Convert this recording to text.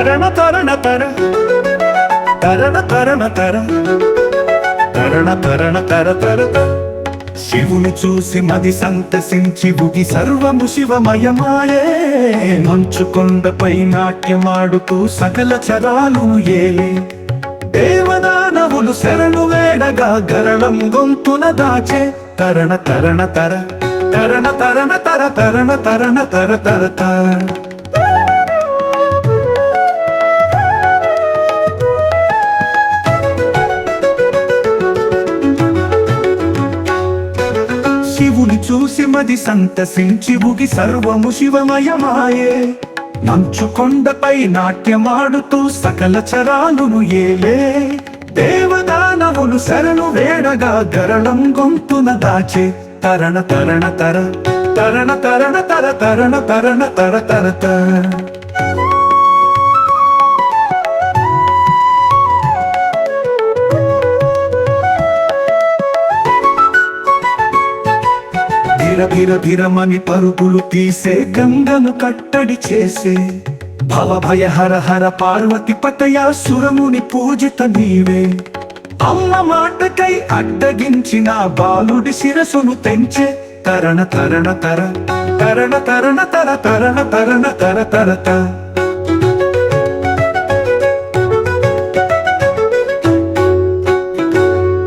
తరణ తరణ తర. తరణ తరణ తర. తరణ తరణ తర శివుని చూసి మది సంతసించి బుగి సర్వము శివమయమాయే. మంచు కొండపై నాట్యమాడుతూ సకల చరాలు ఏలే దేవదానవులు శరణు వేడగా గరళం గొంతున దాచే. తరణ తరణ తర. తరణ తరణ తర తరణ తరణ తర తర తర. శివుని చూసి మది సంతసించి బుగి సర్వము శివమయమాయే. మంచు కొండపై నాట్యమాడుతూ సకల చరాలును ఏలే. దేవదానవులు శరణు వేడగా గరళం గొంతున దాచే. తరణ తరణ తర తరణ తరణ తర తరణ తరణ తర తర తర. భిర భిర పరుగులు తీసే గంగను కట్టడి చేసే. భవ భయ హర హర పార్వతి పతయా సురముని పూజిత నీవే. అమ్మ మాటకై అడ్డగించిన బాలుడి శిరసును తెంచే. తరణ తరణ తర తరణ తరణ తర తరణ తరణ తర తర తర.